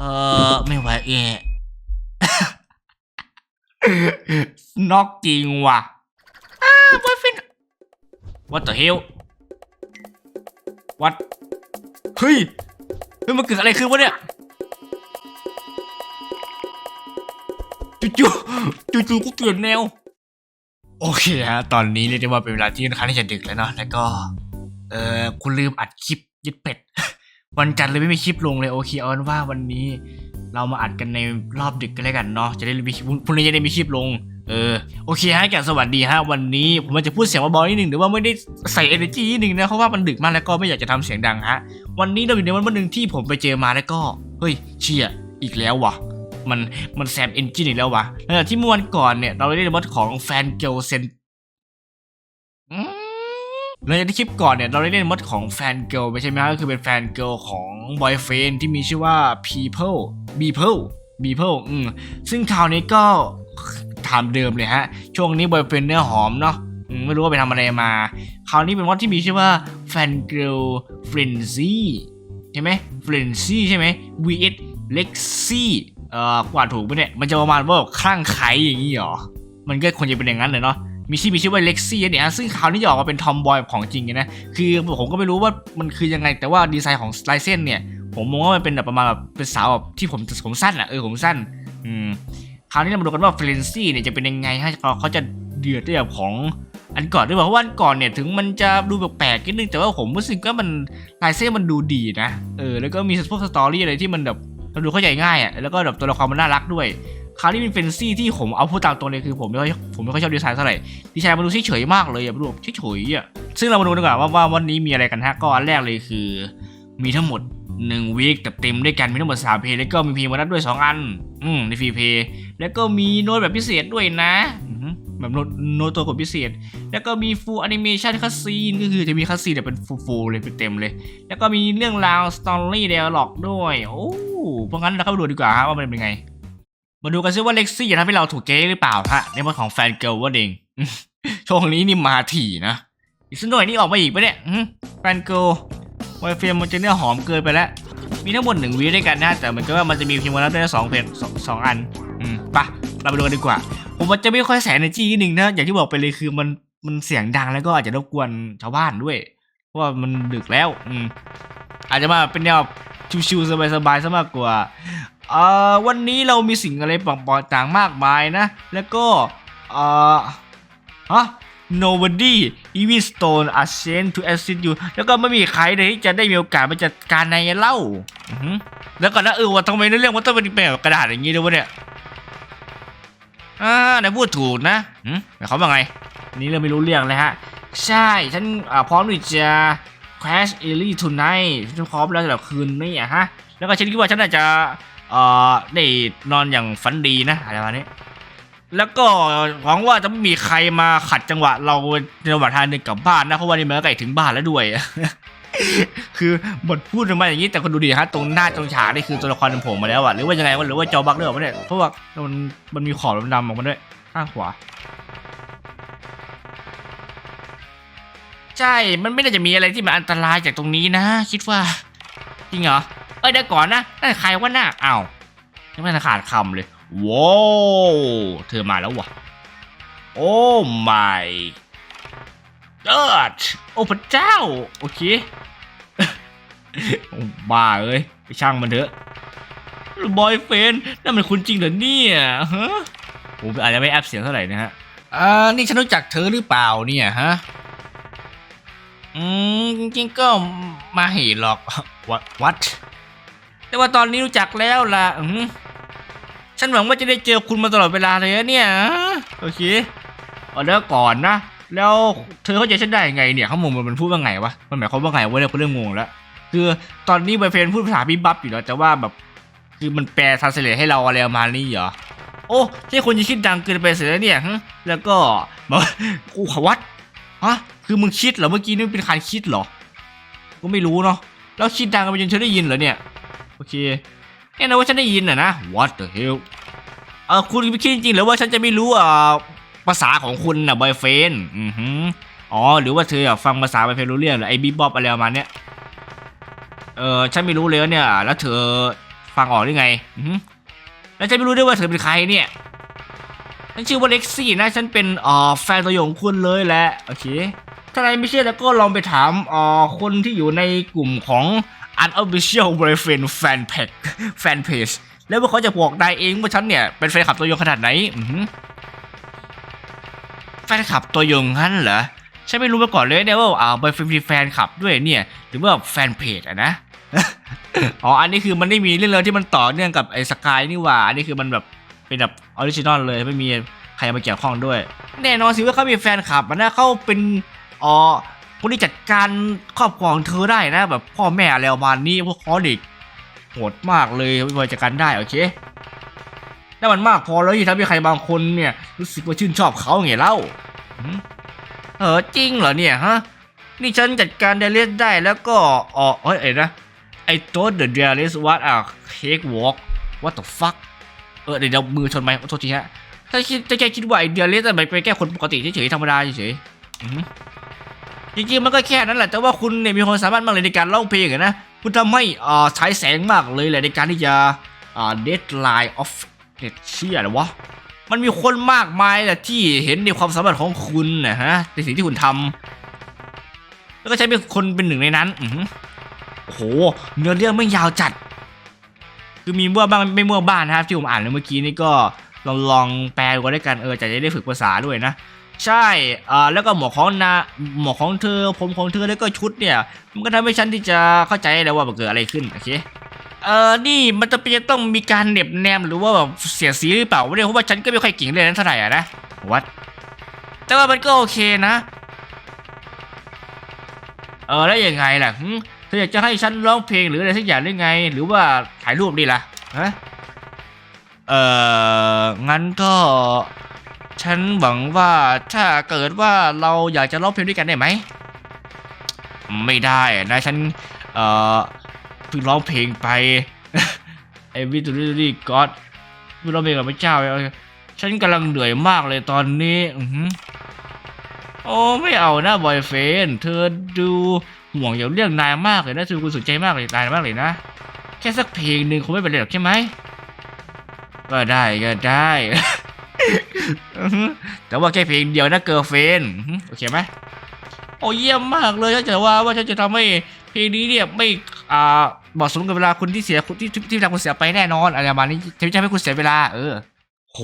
เออไม่ไหวเอะนอกจริงว่ะอ้าบอยเฟน What the hell What เฮ้ยเฮ้ยมันเกิดอะไรขึ้นวะเนี่ยจู่ๆจู่ๆกูเปลี่ยนแนว โอเคฮะตอนนี้เรียกได้ว่าเป็นเวลาที่ค่อนข้างที่จะดึกแล้วเนาะแล้วก็ เออคุณลืมอัดคลิปยึดเป็ด วันจันทร์เลยไม่มีคลิปลงเลยโอเคเอาเป็นว่าวันนี้ เรามาอัดกันในรอบดึกกันแล้วกันเนาะจะได้มีพรุ่งนี้จะได้มีคลิปลงเออโอเคฮะแกสวัสดีฮะวันนี้ผมจะพูดเสียงเบาๆนิดหนึ่งหรือว่าไม่ได้ใส่ energy นิดหนึ่งนะเพราะว่ามันดึกมากแล้วก็ไม่อยากจะทำเสียงดังฮะวันนี้เราอยู่ในวันวันหนึ่งที่ผมไปเจอมาแล้วก็เฮ้ยเชียอีกแล้ววะมันมันแซมเอนจินอีกแล้ววะหลังจากที่เมื่อวันก่อนเนี่ยเราได้ในมดของแฟนเกลเซน หลังจากที่คลิปก่อนเนี่ยเราได้เล่นมดของแฟนเกิลไปใช่ไหมฮะก็คือเป็นแฟนเกิลของบอยเฟนที่มีชื่อว่า people people people อืมซึ่งคราวนี้ก็ถามเดิมเลยฮะ ช่วงนี้บอยเฟนเนื้อหอมเนาะมไม่รู้ว่าไปทำอะไรมา คราวนี้เป็นมดที่มีชื่อว่าแฟนเกิลฟรนซี่ใช่ไหมฟรนซี่ใช่ไหม vs lexi เอ่อกว่าดถูกปะเนี่ยมันจะประมาณว่าแบบคลั่งไคอย่างนี้เหรอ มันก็ควรจะเป็นอย่างนั้นเลยเนาะ มีชื่อมีชื่อว่าเล็กซี่เนี่ยฮะซึ่งคราวนี้จะออกมาเป็นทอมบอยของจริงนะคือผมก็ไม่รู้ว่ามันคือยังไงแต่ว่าดีไซน์ของลายเส้นเนี่ย ผมมองว่ามันเป็นแบบประมาณแบบเป็นสาวแบบที่ผมผมสั้นอะเออผมสั้นอืมคราวนี้เรามาดูกันว่าเฟรนซี่เนี่ยจะเป็นยังไงฮะเขาเขาจะเดือดได้แบบของอันก่อนด้วยเพราะว่าอันก่อนเนี่ยถึงมันจะดูแปลกๆนิดนึงแต่ว่าผมรู้สึกว่ามันลายเส้นมันดูดีนะเออแล้วก็มีพวกสตอรี่อะไรที่มันแบบเราดูเข้าใจง่ายอะแล้วก็แบบตัวละครมันน่ารักด้วย คราวนี้เป็นเฟนซี่ที่ผมเอาพูดตามตรงเลยคือผมไม่ค่อยผมไม่ค่อยชอบดีไซน์เท่าไหร่ดีไซน์มันดูเฉยๆมากเลยอะมันดูเฉยๆอะซึ่งเรามาดูดีกว่าว่าว่าวันนี้มีอะไรกันฮะก็อันแรกเลยคือ มีทั้งหมด1วีคแต่เต็มด้วยกันมีทั้งหมด3เพลงแล้วก็มีเพลงมานัดด้วย 2 อัน อืมในฟรีเพย์แล้วก็มีโน้ตแบบพิเศษด้วยนะแบบโน้ตโน้ตตัวกดพิเศษ แล้วก็มีฟูลแอนิเมชันคัสซีนก็คือจะมีคัสซีนแบบเป็นฟูลๆเลยเป็นเต็มเลย แล้วก็มีเรื่องราวสตอรี่เดลล็อกด้วย โอ้เพราะงั้นเราเข้าไปดูดีกว่าฮะว่ามันเป็นไง มาดูกันซิว่าเล็กซี่จะทำให้เราถูกเจ๊หรือเปล่าฮะในบทของแฟนเกิลว่าเองช่วงนี้นี่มาถี่นะ อีกสักหน่อยนี่ออกมาอีกปะเนี่ยแฟนเกิลวายเฟรมมันจะเนื้อหอมเกินไปแล้ว มีทั้งหมดหนึ่งวีด้วยกันนะ แต่เหมือนกับว่ามันจะมีเพียงวันละได้สองเพลงสองอัน อืมไปะเราไปดูกันดีกว่า ผมมันจะไม่ค่อยแสนในจี้นิดนึงนะ อย่างที่บอกไปเลยคือมันมันเสียงดังแล้วก็อาจจะรบกวนชาวบ้านด้วย เพราะว่ามันดึกแล้ว อืมอาจจะมาเป็นแนวชิวๆสบายๆซะมากกว่า เอ่อวันนี้เรามีสิ่งอะไรปล่อยๆต่างมากมายนะ แล้วก็เอ่อฮะ nobody even stone are sent to assist you แล้วก็ไม่มีใครเลยที่จะได้มีโอกาสมาจัดการในายเล่าแล้วก็นะเออว่าทำไมในเรื่องมันต้องเป็นแบบกระดาษอย่างนี้ด้วยวะเนี่ยอ่านายพูดถูกนะหืมายความว่าไงนนี้เราไม่รู้เรื่องเลยฮะ ใช่ ฉันพร้อมที่จะ crash e a r l y tonight ฉันพร้อมแล้วสำหรับคืนนี้อะฮะ แล้วก็ฉันคิดว่าฉันน่าจะ เอ่อได้นอนอย่างฝันดีนะอะไรประมาณนี้ แล้วก็หวังว่าจะไม่มีใครมาขัดจังหวะเราในจังหวะทางเดินกลับบ้านนะเพราะว่านี่มันก็ใกล้ถึงบ้านแล้วด้วย คือบทพูดออกมาอย่างนี้แต่คนดูดีฮะตรงหน้าตรงฉากนี่คือตัวละครมันโผล่มาแล้วอะหรือว่ายังไงวะหรือว่าจอบักด้วยวะเนี่ยเพราะว่ามันมันมีขอบดำๆออกมาด้วยข้างขวาใช่ มันไม่น่าจะมีอะไรที่มันอันตรายจากตรงนี้นะ คิดว่า จริงเหรอ เอ้ยเดี๋ยวก่อนนะนั่นใครวะน่ะอ้าวยังไม่ทันขาดคำเลยว้าวเธอมาแล้ววะโอ้ my god โอ้พระเจ้า โอเคบ้าเอ้ยไปช่างมันเถอะบอยเฟนนั่นมันคุณจริงเหรอเนี่ยฮะผมอาจจะไม่แอปเสียงเท่าไหร่นะฮะอ่านี่ฉันรู้จักเธอหรือเปล่าเนี่ยฮะอืมจริงๆก็มาเห็นหรอกวัดวัด แต่ว่าตอนนี้รู้จักแล้วล่ะฉันหวังว่าจะได้เจอคุณมาตลอดเวลาเลยนะเนี่ยโอเคเอาแล้วก่อนนะแล้วเธอเข้าใจฉันได้ยังไงเนี่ยข้างมุมมันพูดว่าไงวะมันหมายความว่าไงวะเนี่ยกูเริ่มงงแล้วคือตอนนี้บอยเฟนพูดภาษาบิบบับอยู่แล้วแต่ว่าแบบคือมันแปลทรานสเลให้เราอะไรประมาณนี้เหรอโอ้ใช่คนจะคิดดังเกินไปเสียแล้วเนี่ยแล้วก็บอกกูขวัดฮะคือมึงคิดเหรอเมื่อกี้นี่เป็นการคิดเหรอก็ไม่รู้เนาะแล้วคิดดังกันไปจนฉันได้ยินเหรอเนี่ย โอเคแน่นะว่าฉันได้ยินอะนะ What the hell เออคุณคิดจริงๆหรือว่าฉันจะไม่รู้อ่าภาษาของคุณน่ะบอยเฟนอือหืออ๋อหรือว่าเธออยากฟังภาษาบอยเฟนรู้เรื่องหรือไอ้บีบอบอะไรประมาณเนี้ยเออฉันไม่รู้เลยเนี่ย แล้วเธอฟังออกได้ไงอือหือแล้วฉันไม่รู้ด้วยว่าเธอเป็นใครเนี่ยฉันชื่อว่าเล็กซี่นะฉันเป็นอ่อแฟนตัวยงคุณเลยแหละโอเคถ้านายไม่เชื่อแล้วก็ลองไปถามอ่อคนที่อยู่ในกลุ่มของ unofficial boyfriend fan page fan page แล้วว่าเขาจะบอกนายเองว่าฉันเนี่ยเป็นแฟนคลับตัวยงขนาดไหนแฟนคลับตัวยงงั้นเหรอฉันไม่รู้มาก่อนเลยเนี่ยว่าอ่า boyfriend มีแฟนคลับด้วยเนี่ยหรือว่าแฟนเพจอะนะอ๋ออันนี้คือมันไม่มีเรื่องราวที่มันต่อเนื่องกับไอ้สกายนี่หว่า อันนี้คือมันแบบเป็นแบบออริจินอลเลยไม่มีใครมาเกี่ยวข้องด้วย แน่นอนสิว่าเขามีแฟนคลับมันนะเขาเป็นอ๋อ คนที่จัดการครอบครองเธอได้นะ แบบพ่อแม่อะไรประมาณนี้พวกเขาเด็กโหดมากเลยไม่พอจัดการได้โอเคถ้ามันมากพอแล้วที่ทำให้ใครบางคนเนี่ยรู้สึกว่าชื่นชอบเขาไงเล่าเออจริงเหรอเนี่ยฮะนี่ฉันจัดการเดลิสได้แล้วก็อ๋อเฮ้ยเอ็นะ I thought the dialist was a cakewalk what the fuck เออเดี๋ยวยวมือชนไหมขอโทษทีฮะถ้าคิดจะแค่คิดว่าไอเดียสมันเป็นแค่คนปกติเฉยๆธรรมดาเฉยๆ จริงๆมันก็แค่นั้นแหละแต่ว่าคุณเนี่ยมีความสามารถมากเลยในการร้องเพลงนะคุณทำให้อ่าใช้แสงมากเลยแหละในการที่จะอ่า deadline of เด็ดเชี่ยอะไรวะมันมีคนมากมายแหละที่เห็นในความสามารถของคุณนะฮะในสิ่งที่คุณทำแล้วก็ใช้เป็นคนเป็นหนึ่งในนั้นอือโอ้โหเนื้อเรื่องไม่ยาวจัด คือมีมั่วบ้างไม่มั่วบ้างนะครับที่ผมอ่านเมื่อกี้นี่ก็ลองลองแปลดูก็ได้กันเออจะได้ฝึกภาษาด้วยนะ ใช่อ่าแล้วก็หมวกของนาหมวกของเธอผมของเธอแล้วก็ชุดเนี่ย มันก็ทำให้ฉันที่จะเข้าใจแล้วว่ามันเกิดอะไรขึ้นโอเคเออนี่มันจะเป็นจะต้องมีการเหน็บแนมหรือว่าแบบเสียสีหรือเปล่าวะเนี่ยเพราะว่าฉันก็ไม่ค่อยเก่งเลยนั้นเท่าไหร่อะนะวัดแต่ว่ามันก็โอเคนะเออแล้วยังไงล่ะเธออยากจะให้ฉันร้องเพลงหรืออะไรสักอย่างได้ไง หรือว่าถ่ายรูปดีล่ะฮะเอองั้นก็ ฉันหวังว่าถ้าเกิดว่าเราอยากจะร้องเพลงด้วยกันได้ไหม ไม่ได้นะฉัน เอ่อเพิ่งร้องเพลงไปไอ้วิตูรี่ก็อดเพิ่งร้องเพลงกับพระเจ้าฉันกำลังเหนื่อยมากเลยตอนนี้อืโอ้ไม่เอานะบอยเฟนเธอดูห่วงอย่างเรื่องนายมากเลยนะเธอคุณสนใจมากเลยนายมากเลยนะ แค่สักเพลงหนึ่งคงไม่เป็นไรหรอกใช่ไหมก็ได้ก็ได้ แต่ว่าแค่เพลงเดียวนะเกิร์ลเฟนโอเคไหมโอ้เยี่ยมมากเลยถ้าจะว่าว่าฉันจะทำให้เพลงนี้เนี่ยไม่อ่าเหมาะสมกับเวลาคุณที่เสียคุณที่ที่ที่เวลาคุณเสียไปแน่นอนอะไรประมาณนี้จะไม่ทำให้คุณเสียเวลา เออ โห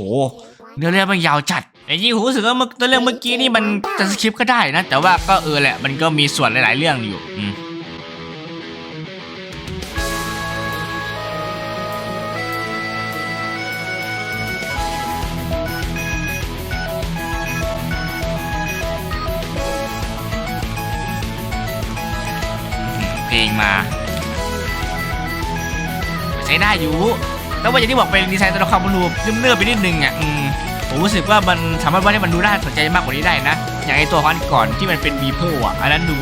เนื้อเรื่องมันยาวจัดไอ้ยี่ผมรู้สึกว่าเมื่อเรื่องเมื่อกี้นี่มันจะสคริปต์ก็ได้นะ แต่ว่าก็เออแหละ มันก็มีส่วนหลาย ๆ เรื่องอยู่อืม เพลงมาใช้ได้อยู่ แล้วว่าอย่างที่บอกเป็นดีไซน์ตัวละครมันดูเนื่อๆไปนิดนึงอะผมรู้สึกว่ามันสามารถว่าให้มันดูน่าสนใจมากกว่านี้ได้นะ อย่างไอตัวขอนก่อนที่มันเป็นบีเพิลอะอันนั้นดู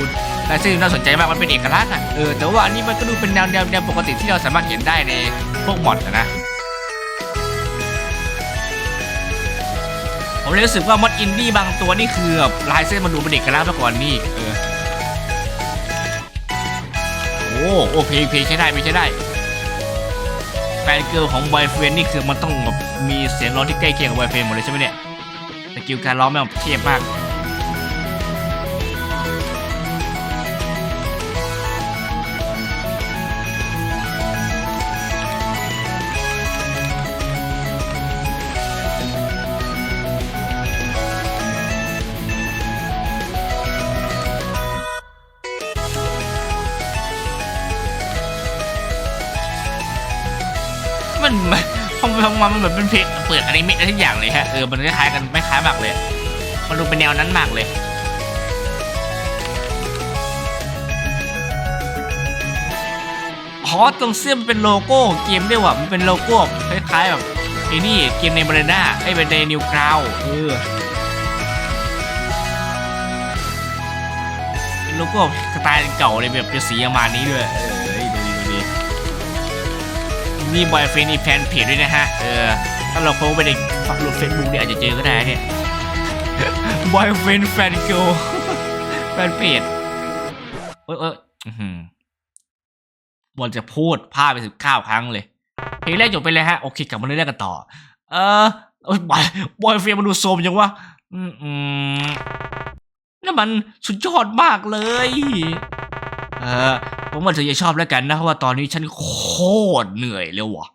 แต่ซึ่งน่าสนใจมากมันเป็นเอกลักษณ์อะเออแต่ว่าอันนี้มันก็ดูเป็นแนวแนวแนวปกติที่เราสามารถเห็นได้ในพวกมอดอะนะผมเลยรู้สึกว่ามอดอินดี้บางตัวนี่คือแบบลายเส้นมันดูเป็นเอกลักษณ์มาก่อนนี่เออ อ้โอ้เพลงเพลงใช้ได้ไม่ใช้ได้แฟนเกิร์ลของบอยเฟนนี่คือมันต้องแบบมีเสียงร้องที่ใกล้เคียงกับบอยเฟนหมดเลยใช่ไหมเนี่ยสกิลการร้องแม่งเทียบมาก พอมันมันเหมือนเป็นเพลงเปิดอนิเมะอะไรทุกอย่างเลยฮะ เออ มันคล้ายกันไม่คล้ายมากเลย มันดูเป็นแนวนั้นมากเลยอ๋อตรงเสื้อมันเป็นโลโก้เกมด้วยว่ะ มันเป็นโลโก้คล้ายๆแบบไอ้นี่เกมในบรนาไอ้เป็นในนิวกราวเออเป็นโลโก้สไตล์เก่าเลยแบบเป็นสีประมาณนี้ด้วย มีบอยเฟนอีแฟนเพจด้วยนะฮะ เออ ถ้าเราโพสต์ไปในฝักหลุดเฟซบุ๊กเนี่ยอาจจะเจอก็ได้เนี่ยบอยเฟนแฟนเกิลแฟนเพจเออเออวันจะพูดพลาดไปสิบเก้าครั้งเลย เพลงแรกจบไปเลยฮะ โอเคกลับมาเรื่องแรกกันต่อ เออโอ้ยบอยบอยเฟีมันดูโซมยังวะ อืมนั่นมันสุดยอดมากเลย เออผมว่าเธอจะชอบแล้วกันนะเพราะว่าตอนนี้ฉันโคตรเหนื่อยเลยวะ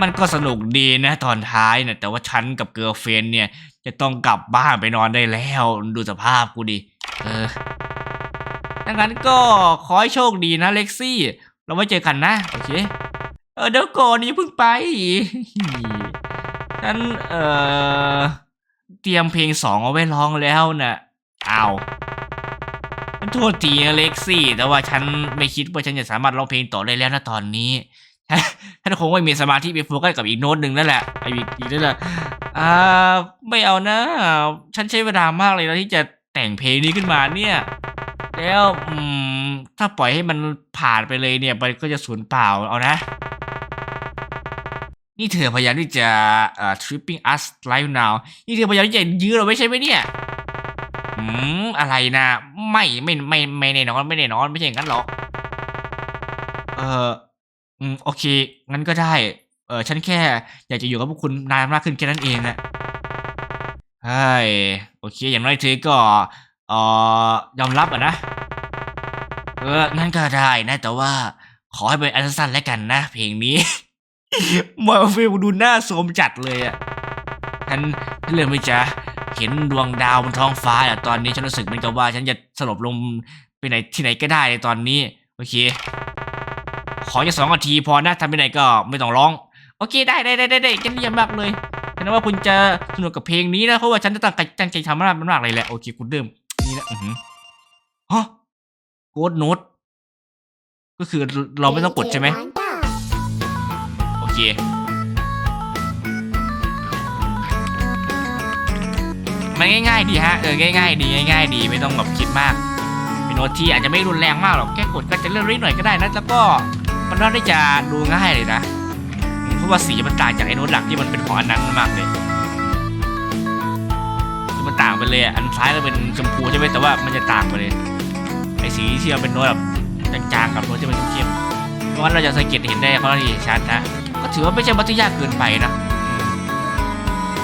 มันก็สนุกดีนะตอนท้ายนะแต่ว่าฉันกับเกิร์ลเฟนเนี่ย จะต้องกลับบ้านไปนอนได้แล้ว ดูสภาพกูดิ เออดังนั้นก็ขอให้โชคดีนะเล็กซี่ เราไว้เจอกันนะ โอเค เออเดี๋ยวก่อนนี้เพิ่งไปฉันเออ เตรียมเพลงสองเอาไว้ร้องแล้วนะ่ะเอาโทษทีนะเล็กซี่ แต่ว่าฉันไม่คิดว่าฉันจะสามารถร้องเพลงต่อได้แล้วนะตอนนี้ฉันคงไม่มีสมาธิไปโฟกัสกับอีกโน้ตหนึ่งนั่นแหละไอ้อีกอีกนั่นแหละอ่าไม่เอานะ ฉันใช้เวลามากเลยนะที่จะแต่งเพลงนี้ขึ้นมาเนี่ย แล้วอืมถ้าปล่อยให้มันผ่านไปเลยเนี่ยมันก็จะสูญเปล่าเอานะ นี่เธอพยายามที่จะเอ่อ tripping us right now นี่เธอพยายามที่จะยื้อเราไม่ใช่ไหมเนี่ยอืมอะไรนะไม่ไม่ไม่ไม่แน่นอนไม่แน่นอนไม่ใช่อย่างนั้นหรอกเอออืมโอเค งั้นก็ได้ เออฉันแค่ อยากจะอยู่กับพวกคุณนานมากขึ้นแค่นั้นเองนะใช่โอเค อย่างน้อยเธอก็เอ่อยอมรับอะนะ เอองั้นก็ได้นะ แต่ว่าขอให้เป็นอันสั้นแล้วกันนะ เพลงนี้ มาฟิลดูหน้าโสมจัดเลยอะฉันฉันเริ่มที่จะเห็นดวงดาวบนท้องฟ้าอะตอนนี้ฉันรู้สึกเหมือนกับว่า ฉันจะสลบลงไปไหนที่ไหนก็ได้ในตอนนี้ โอเค ขอแค่สองนาทีพอนะทำไปไหนก็ไม่ต้องร้อง โอเคได้ได้ได้ได้ได้กันเยี่ยมมากเลยฉันว่าคุณจะสนุกกับเพลงนี้นะเพราะว่าฉันจะตั้งใจตั้งใจทำมันมากเลยแหละโอเคคุณเริ่มนี่นะอือหือฮะโกดโน้ตก็คือเราไม่ต้องกดใช่ไหม เค มันง่ายๆดีฮะ เออง่ายๆดีง่ายๆดีไม่ต้องแบบคิดมาก เป็นโน้ตที่อาจจะไม่รุนแรงมากหรอกแค่กดก็จะเลื่อนนิดหน่อยก็ได้นะแล้วก็มันน่าจะดูง่ายเลยนะเพราะว่าสีมันต่างจากไอ้โน้ตหลักที่มันเป็นของอันนั้นมากเลยมันต่างไปเลยอันซ้ายก็เป็นชมพูใช่ไหมแต่ว่ามันจะต่างไปเลยไอ้สีที่มันเป็นโน้ตแบบจางๆกับโน้ตที่มันเข้มๆเพราะงั้นเราจะสังเกตเห็นได้ค่อนข้างที่ชัดนะ ก็ถือว่าไม่ใช่วัตถุยากเกินไปนะ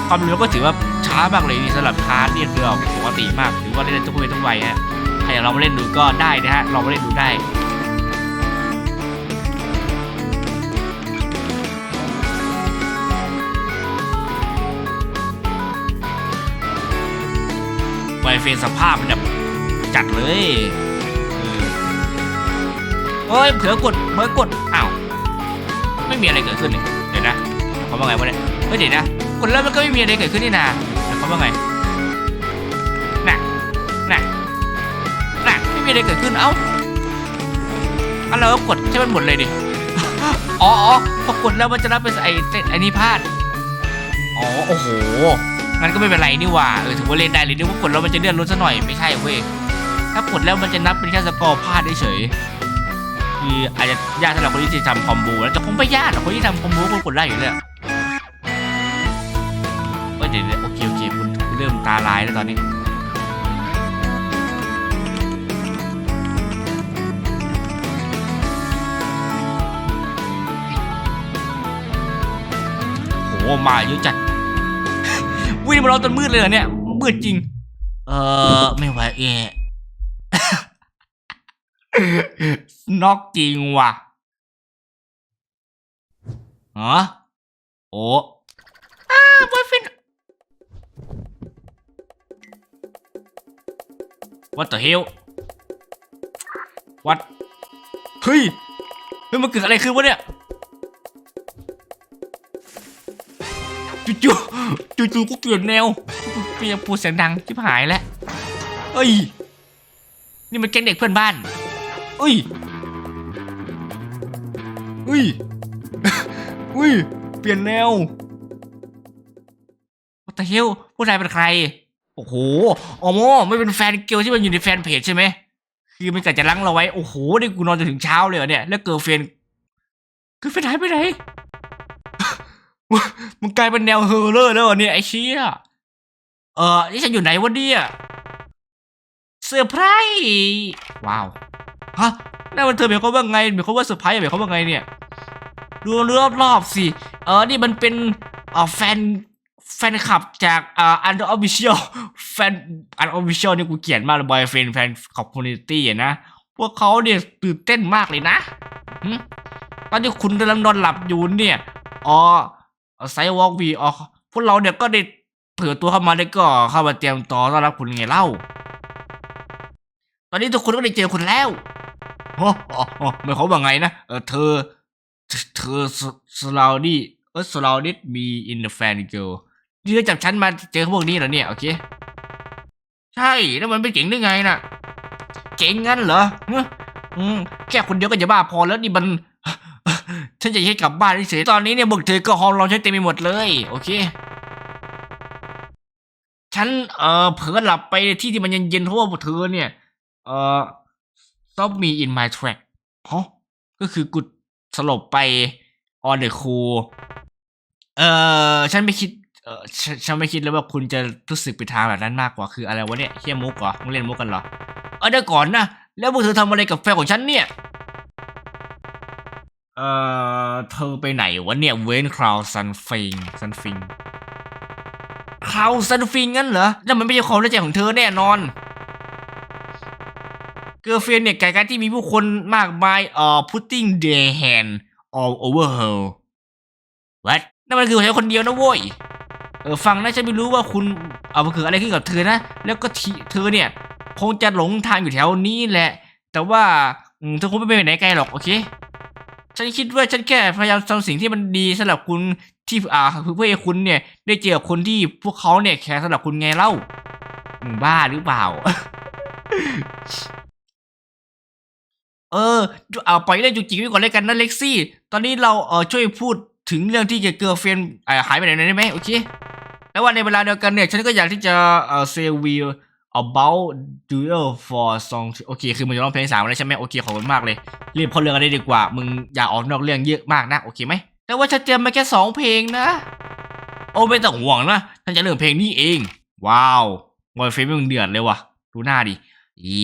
ความเร็วก็ถือว่าช้ามากเลยสำหรับคาเรียนเรือปกติมากถือว่าเล่นทุกเพศทุกวัยฮะใครอยากลองมาเล่นดูก็ได้นะฮะลองมาเล่นดูได้ไวเฟนสภาพมันแบบจัดเลยเออเฮ้ยเผลอกดเผลอกด ไม่มีอะไรเกิดขึ้นเลยเดี๋ยวนะเขาว่าไงวะเนี่ยเฮ้ยเดี๋ยวนะกดแล้วมันก็ไม่มีอะไรเกิดขึ้นนี่นาแต่เขาว่าไงน่ะน่ะน่ะไม่มีอะไรเกิดขึ้นเอ้าอันเราก็กดใช่มันหมดเลยดิอ๋ออพอกดแล้วมันจะรับเป็นไอ้ไอ้นี่พลาดอ๋อโอ้โหงั้นก็ไม่เป็นไรนี่ว่าเออถือว่าเล่นได้เลยนึกว่ากดแล้วมันจะเลื่อนรถซะหน่อยไม่ใช่เว้ยถ้ากดแล้วมันจะนับเป็นแค่สกอร์พลาดเฉย คืออาจจะยากสำหรับคนที่จะทำคอมโบแล้วแต่ผมไม่ยากหรอกคนที่ทำคอมโบคนกดได้อยู่แล้วเอ้ยเดี๋ยวเดี๋ยวโอเคโอเคคุณเริ่มตาลายแล้วตอนนี้โหมาเยอะจัด วิ่งมาเราตอนมืดเลยเหรอเนี่ยมืดจริง เออไม่ไหวเอ นอกจริงว่ะฮะโอ้อ้าบอยเฟน What the hell What เฮ้ยเฮ้ยมันเกิดอะไรขึ้นวะเนี่ยจู่ๆจู่ๆกูเปลี่ยนแนวเปลี่ยนพูดเสียงดังชิบหายแล้วเอ้ย นี่มันแก๊งเด็กเพื่อนบ้านเอุ้ยเอ้ยเอ้ย เปลี่ยนแนว What the hell ผู้ชายเป็นใคร โอ้โหอ๋อโมไม่เป็นแฟนเกลที่มันอยู่ในแฟนเพจใช่ไหม คือมันกะจะลังเราไว้ โอ้โห นี่กูนอนจนถึงเช้าเลยเหรอเนี่ย แล้วเกิร์ลเฟนเกิร์ลเฟนหายไปไหน มันกลายเป็นแนวเฮอร์เลอร์แล้วเหรอเนี่ยไอ้เชี่ยเออนี่ฉันอยู่ไหนวะเนี่ยเซอร์ไพรส์ว้าว ฮะนั่นมันเธอหมายความว่าไงหมายความว่าเซอร์ไพรส์หมายความว่าไงเนี่ยดูรอบๆสิ เออ นี่มันเป็นเอ่อแฟนแฟนคลับจากอ่าอันออฟฟิเชียลแฟนอันออฟฟิเชียลนี่กูเกลียดมากเลยบอยเฟนแฟนคอมมูนิตี้อะนะ พวกเขาเนี่ยตื่นเต้นมากเลยนะตอนที่คุณกำลังนอนหลับอยู่เนี่ยอ๋อไซวอล์กวีอ๋อพวกเราเนี่ยก็ได้เผื่อตัวเข้ามาได้ก็เข้ามาเตรียมต่อต้อนรับคุณไงเล่า ตอนนี้ทุกคนก็ได้เจอคุณแล้ว โอ้โหหมายความว่าไงนะ เออเธอ เธอสลาวดี้เออสลาวดี้มีอินเดอะแฟนเกิลนี่เธอจับฉันมาเจอพวกนี้เหรอเนี่ย โอเค ใช่ แล้วมันไม่เจ๋งได้ไงน่ะเจ๋งงั้นเหรอเอ้ออืมแค่คนเดียวก็จะบ้าพอแล้วนี่มันฉันจะให้กลับบ้านเฉยตอนนี้เนี่ยพวกเธอก็ฮอลลองฉันเต็มไปหมดเลย โอเคฉันเออเผลอหลับไปที่ที่มันเย็นๆเพราะว่าเธอเนี่ย เอ่อ stop me in my track ฮะก็คือกูสลบไป on the cool เอ่อฉันไม่คิดเอ่อฉันฉันไม่คิดเลยว่าคุณจะรู้สึกไปทางแบบนั้นมากกว่าคืออะไรวะเนี่ยเฮียมุกเหรอมึงเล่นมุกกันเหรอเออเดี๋ยวก่อนนะแล้วพวกเธอทำอะไรกับแฟนของฉันเนี่ย เอ่อ เธอไปไหนวะเนี่ยเวนคราวซันฟิงซันฟิงคราวซันฟิงงั้นเหรอนั่นมันไม่ใช่ความรู้ใจของเธอแน่นอน เกอร์เฟนเนี่ยไก่การที่มีผู้คนมากมายเอ่อ putting their hand all over her what นั่นมันคือแค่คนเดียวนะโว้ยเออฟังนะฉันไม่รู้ว่าคุณเอามันเกิดอะไรขึ้นกับเธอนะ แล้วก็เธอเนี่ย คงจะหลงทางอยู่แถวนี้แหละ แต่ว่าอืมเธอคงไม่ไปไหนไกลหรอกโอเค ฉันคิดว่าฉันแค่พยายามทำสิ่งที่มันดีสำหรับคุณที่อ่าเพื่อให้คุณเนี่ย ได้เจอคนที่พวกเขาเนี่ยแคร์สำหรับคุณไงเล่าบ้าหรือเปล่า เออเอาปล่อยเรื่องจุกจิกไว้ก่อนเลยกันนะเล็กซี่ ตอนนี้เราเออช่วยพูดถึงเรื่องที่เกิร์ลเฟนหายไปไหนหนได้ไหมโอเค แล้วว่าในเวลาเดียวกันเนี่ย ฉันก็อยากที่จะเออ say we about duel for song โอเค คือมันจะร้องเพลงสามแล้วใช่ไหมโอเคขอบคุณมากเลยรีบเข้าเรื่องกันได้ดีกว่า มึงอย่าออกนอกเรื่องเยอะมากนะ โอเคไหม แต่ว่าฉันเตรียมมาแค่สองเพลงนะ โอ้ไม่ต้องห่วงนะฉันจะเริ่มเพลงนี้เอง ว้าวบอยเฟนมึงเดือดเลยว่ะ ดูหน้าดิอี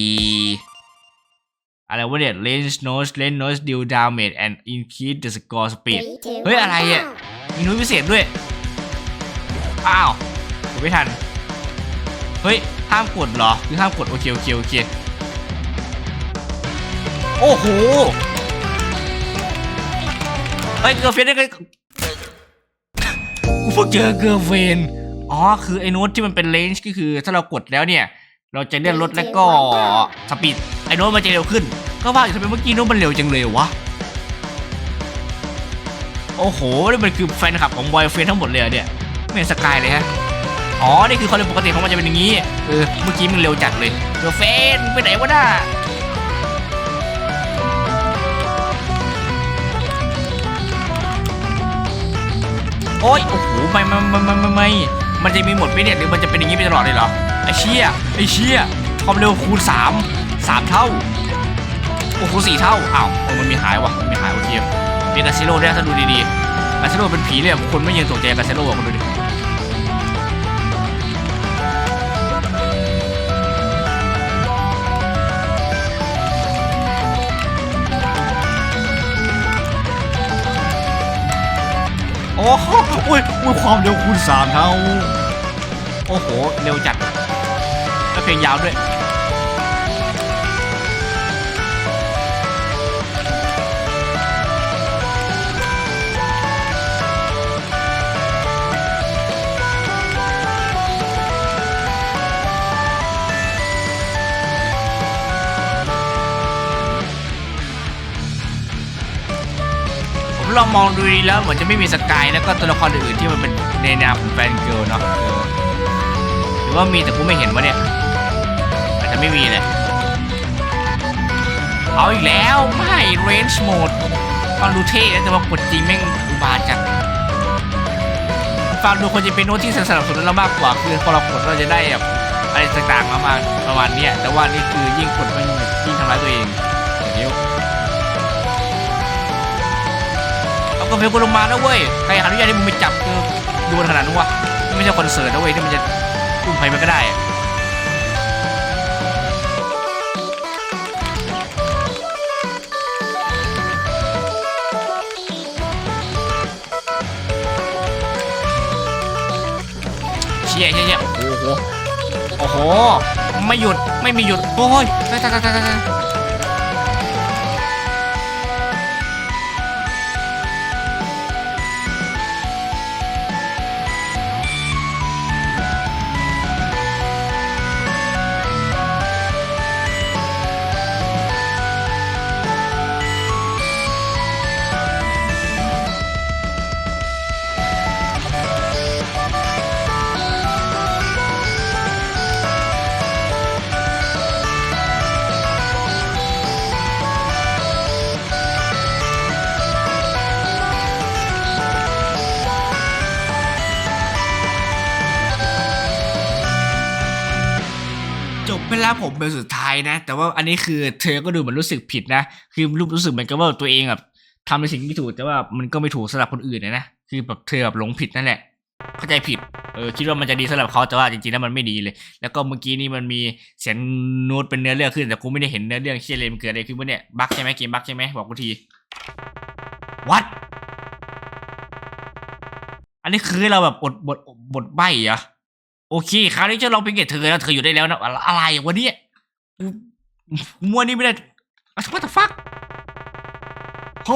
อะไรวะเนี่ย range nose range nose deal damage and increase the score speed เฮ้ย อะไรอะ มีนุ้ยพิเศษด้วย อ้าวกดไม่ทัน เฮ้ย ห้ามกดเหรอ คือห้ามกด โอเค โอเค โอเค โอ้โห เฮ้ย เกอร์เฟนได้ไงกูเพิ่งเจอเกอร์เฟนอ๋อ คือไอ้โน้ตที่มันเป็นเลนจ์ก็คือถ้าเรากดแล้วเนี่ย เราจะเลื่อนรถแล้วก็สปีดไอ้โน้ตมันจะเร็วขึ้น ก็ว่าอยู่ทำไมเมื่อกี้โน้ตมันเร็วจังเลยวะโอ้โหนี่มันคือแฟนคลับของบอยเฟนทั้งหมดเลยเหรอเนี่ยไม่เห็นสกายเลยฮะอ๋อนี่คือความเร็วปกติของมันจะเป็นอย่างนี้เออเมื่อกี้มันเร็วจัดเลยเดอเฟนไปไหนวะน่าโอ้ยโอ้โหไม่ไม่ไม่ไม่ไม่ไม่มันจะมีหมดไหมเนี่ยหรือมันจะเป็นอย่างนี้ไปตลอดเลยเหรอไอ้เชี่ยไอ้เชี่ยความเร็วคูณสามสามเท่า โอ้โหสี่เท่า อ้าวเออมันมีหายว่ะมีหายโอเคเป็นกาเซโร่ด้วยถ้าดูดีๆกาเซโร่เป็นผีเลยอะคนไม่ยังตกใจกาเซโร่คนดูดิโอ้โหอุ้ยอุ้ยความเร็วคูณสามเท่า โอ้โห เร็วจัด ล้วเพลงยาวด้วยผมลองมองดูดีแล้วเหมือนจะไม่มีสกายแล้วก็ตัวละครอื่นๆที่มันเป็นในนามของแฟนเกิร์ลเนาะหรือว่ามีแต่กูไม่เห็นวะเนี่ย อาจจะไม่มีเลย เอาอีกแล้วไม่ range mode ฟังดูเท่นะแต่ว่ากดจริงแม่งอุบาทจัดฟังดูคนจะเป็นโน้ตที่สนับสนุนเรามากกว่าคือพอเรากดเราจะได้แบบอะไรต่างๆมามาประมาณนี้แต่ว่านี่คือยิ่งกดมันยิ่งทำร้ายตัวเองอย่างนี้เอากาแฟกูลงมาแล้วเว้ยใครอนุญาตให้มึงไปจับคือดูขนาดนั้นวะไม่ใช่คอนเสิร์ตนะเว้ยที่มันจะอุ้มใครมันก็ได้ ช่ใช่โอ้โห โอ้โห ไม่หยุด ไม่มีหยุด โอ้ยตายตายตายตาย ผมเป็นสุดท้ายนะ แต่ว่าอันนี้คือเธอก็ดูเหมือนรู้สึกผิดนะ คือรู้รู้สึกเหมือนกับว่าตัวเองแบบทำในสิ่งที่ถูกแต่ว่ามันก็ไม่ถูกสำหรับคนอื่นนะนะคือแบบเธอแบบหลงผิดนั่นแหละ เข้าใจผิดเออคิดว่ามันจะดีสำหรับเขาแต่ว่าจริงๆแล้วมันไม่ดีเลย แล้วก็เมื่อกี้นี่มันมีเสียงโน้ตเป็นเนื้อเรื่องขึ้นแต่กูไม่ได้เห็นเนื้อเรื่องเชี่ยเลยมันเกิดอะไรขึ้นวะเนี่ยบั๊กใช่ไหมเกมบั๊กใช่ไหมบอกกูทีวัดอันนี้คือเราแบบอดบทบทใบเหรอ โอเคคราวนี้จะลองเป็นเกตเธอแล้วเธออยู่ได้แล้วนะอะไรวะเนี่ยมัวนี่ไม่ได้ what the fuck โห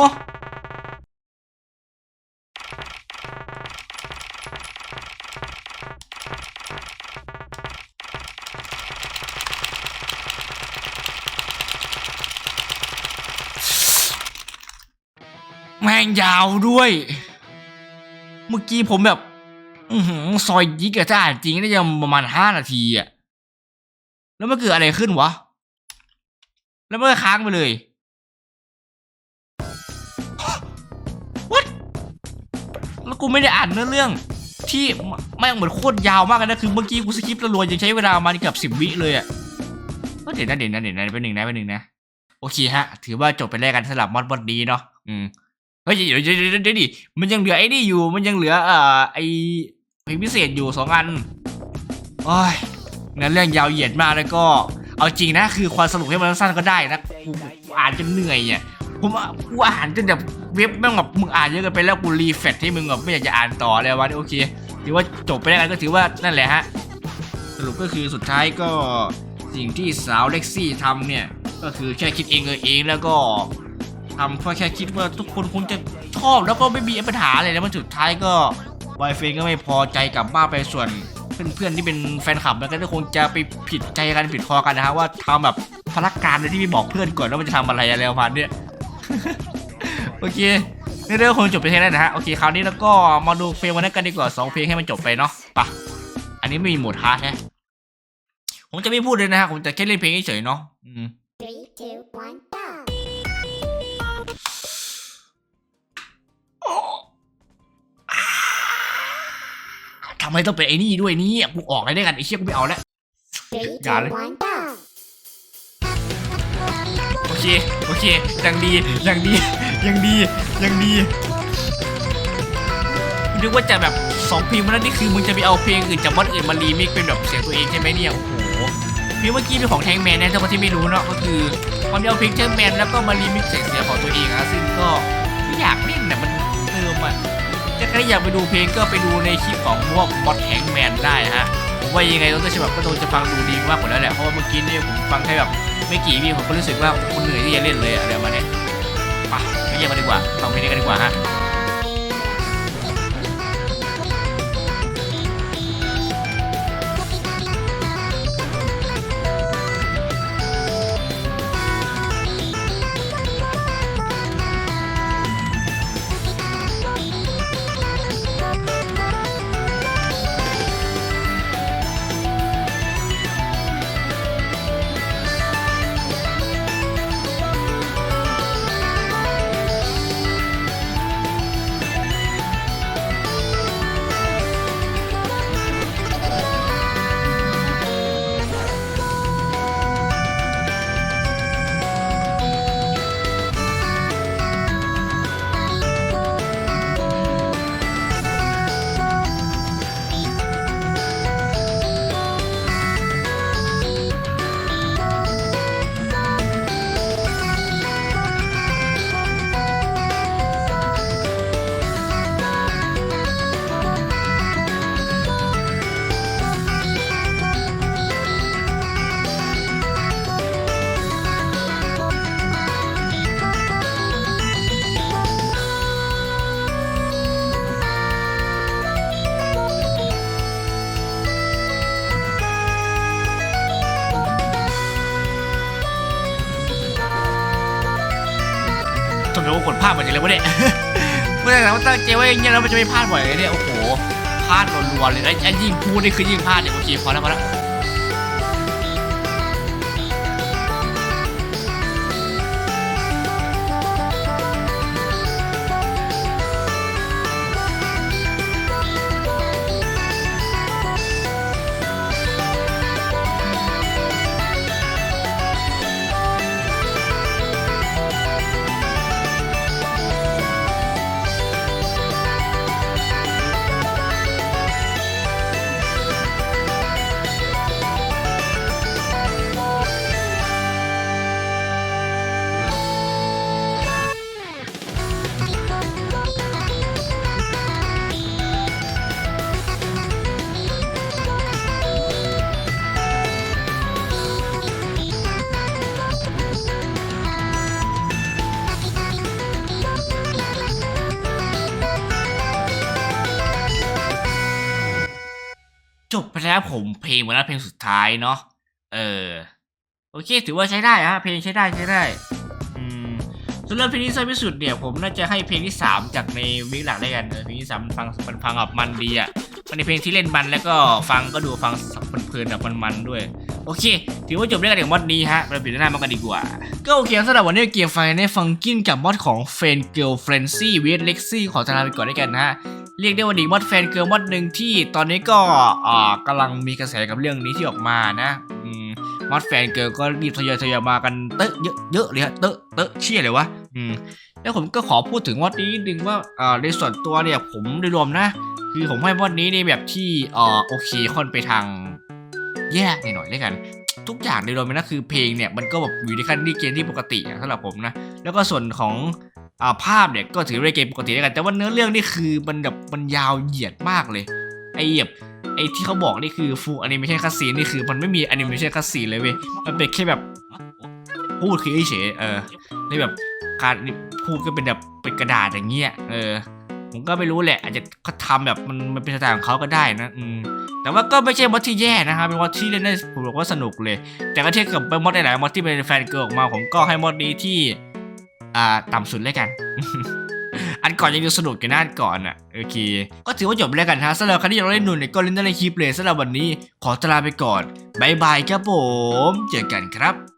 แม่งยาวด้วย เมื่อกี้ผมแบบ อือหือซอยยิกอะถ้าอ่านจริงน่าจะประมาณห้านาทีอะแล้วมันเกิดอะไรขึ้นวะ แล้วมันก็ค้างไปเลย What แล้วกูไม่ได้อ่านเนื้อเรื่อง ที่แม่เหมือนโคตรยาวมากเลยนะ คือเมื่อกี้กูสกิปแล้วนยังใช้เวลามาเกือบสิบวิเลยอะก็เดี๋ยวนะเดี๋ยวนะเดี๋ยวนะเป็นหนึ่งนะเป็นหนึ่งนะ โอเคฮะ ถือว่าจบไปแล้วกันสำหรับมอดมอดนี้เนาะ อืมเฮ้ยเดี๋ยวเดี๋ยวเดี๋ยวเดี๋ยวดิ มันยังเหลือไอ้นี่อยู่ มันยังเหลือเอ่อไอ เพลงพิเศษอยู่สองอันโอ้ยงั้นเรื่องยาวเหยียดมากแล้วก็ เอาจริงนะคือความสรุปให้มันสั้นก็ได้นะกูอ่านจนเหนื่อยเนี่ยผมอะกูอ่านจนแบบเว็บแม่งแบบมึงอ่านเยอะเกินไปแล้วกูรีเฟรชให้มึงแบบไม่อยากจะอ่านต่อเลยวันนี้โอเคถือว่าจบไปแล้วก็ถือว่านั่นแหละฮะสรุปก็คือสุดท้ายก็สิ่งที่สาวเล็กซี่ทำเนี่ย ก็คือแค่คิดเองเออเองแล้วก็ทำเพราะแค่คิดว่าทุกคนคงจะชอบแล้วก็ไม่มีปัญหาอะไรแล้วมันสุดท้ายก็ บอยเฟนก็ไม่พอใจกลับบ้านไปส่วนเพื่อนๆที่เป็นแฟนคลับแล้วก็คงจะไปผิดใจกันผิดคอกันนะฮะว่าทำแบบพลักการโดยที่ไม่บอกเพื่อนก่อนว่ามันจะทำอะไรอะไรประมาณเนี้ยโอเคในเรื่องคงจบไปแค่นั้นนะฮะโอเคคราวนี้แล้วก็มาดูเพลงวันนั้นกันดีกว่าสองเพลงให้มันจบไปเนาะไปะอันนี้ไม่มีหมดฮาร์ดแฮะผมจะไม่พูดเลยนะฮะผมจะแค่เล่นเพลงเฉยๆเนาะอืม ไมต้องเป็นไอ้นี่ด้วยเนี่ยกูออกอะไรได้กันไอ้เชี่ยกูไม่เอาแล้ว Three, two, Got it. one, go! โอเคโอเคยังดียังดียังดียังดีนึกว่าจะแบบสองเพลงมันแล้วนี่คือมึงจะไปเอาเพลงอื่นจากวัดอื่นมารีมิกซ์เป็นแบบเสียงตัวเองใช่ไหมเนี่ยโอ้โหเพลงเมื่อกี้เป็นของแทงแมนนะถ้าคนที่ไม่รู้เนาะก็คือมันเอาเพลงแทงแมนแล้วก็มารีมิกซ์เสียงเสียงของตัวเองอะซึ่งก็ไม่อยากเล่นแต่มันเติมอะ ถ้าใครอยากไปดูเพลงก็ไปดูในคลิปของพวกบอทแฮงแมนได้ฮะผมว่ายังไงต้นฉบับก็คงจะฟังดูดีมากกว่าแล้วแหละเพราะว่าเมื่อกี้เนี่ยผมฟังแค่แบบไม่กี่วิผมก็รู้สึกว่าคนเหนื่อยที่จะเล่นเลยอะเดี๋ยวมาเนี่ยไปไปเยี่ยมกันดีกว่าฟังเพลงนี้กันดีกว่าฮะากดพลาดมาจากเลยวะเนี่ยเมื่อไหร่ว่าตั้งใจไว้อย่างเงี้ยแล้วมันจะไม่พลาดบ่อยเลยเนี่ยโอ้โหพลาดรัวๆเลยไอ้ไอ้ยิ่งพูดนี่คือยิ่งพลาดเนี่ยโอเคพอแล้วพอแล้ว จบไปแล้วผมเพลงมาแล้วเพลงสุดท้ายเนาะเออโอเค ถือว่าใช้ได้ฮะเพลงใช้ได้ใช้ได้อืมส่วนเรื่องเพลงที่สั้นที่สุดเนี่ยผมน่าจะให้เพลงที่สามจากในวิกหลักได้กันเพลงที่สามมันฟังมันฟังแบบมันดีอะมันในเพลงที่เล่นมันแล้วก็ฟังก็ดูฟังเพลินๆแบบมันๆด้วย โอเค ถือว่าจบด้วยกันถึงมอดนี้ฮะเราไปดูหน้ามันกันดีกว่า ก็โอเคสำหรับวันนี้เกียร์ไฟในฟังกินกับมอดของเฟนเกิลเฟรนซี่เวทเล็กซี่ขอลาไปก่อนด้วยกันนะฮะ เรียกได้ว่าดีมอดแฟนเกิร์ลมอดหนึ่งที่ตอนนี้ก็อ่ากำลังมีกระแสกับเรื่องนี้ที่ออกมานะอืมมอดแฟนเกิร์ลก็รีบทยอยทยอยมากันเตอะเยอะเยอะเลยฮะเตอะเตอะเชี่ยเลยวะอืมแล้วผมก็ขอพูดถึงมอดนี้นิดนึงว่าอ่าในส่วนตัวเนี่ยผมโดยรวมนะ คือผมให้มอดนี้ในแบบที่อ่าโอเคค่อนไปทางแย่หน่อยๆแล้วกันทุกอย่างโดยรวมนะคือเพลงเนี่ยมันก็แบบอยู่ในขั้นที่เกณฑ์ที่ปกติสำหรับผมนะ แล้วก็ส่วนของ ภาพเนี่ยก็ถือว่าเป็นเกมปกติแล้วกัน แต่ว่าเนื้อเรื่องนี่คือมันแบบมันยาวเหยียดมากเลยไอ้แบบไอ้ที่เขาบอกนี่คือฟูลอนิเมชันคัสซีนนี่คือมันไม่มีแอนิเมชันคัสซีนเลยเว้ยมันเป็นแค่แบบพูดคือเฉยเออในแบบการพูดก็เป็นแบบเป็นกระดาษอย่างเงี้ยเออผมก็ไม่รู้แหละ อาจจะเขาทำแบบมันมันเป็นสไตล์ของเขาก็ได้นะอืมแต่ว่าก็ไม่ใช่มอดที่แย่นะครับเป็นมอดที่เล่นได้ผมบอกว่าสนุกเลย แต่ก็เทียบกับมอดหลายๆมอดที่เป็นแฟนเกิร์ลออกมาผมก็ให้มอดนี้ที่ อ่าต่ำสุดเลยกัน อันก่อนยังดูสนุกกันน่าก่อนอะโอเค ก็ถือว่าจบแล้วกันฮะสำหรับใครที่ยังไม่ได้ดูเนี่ยก็เล่นได้ในคลิปเลยสำหรับวันนี้ขอตลาไปก่อนบายบายครับผม เจอกันครับ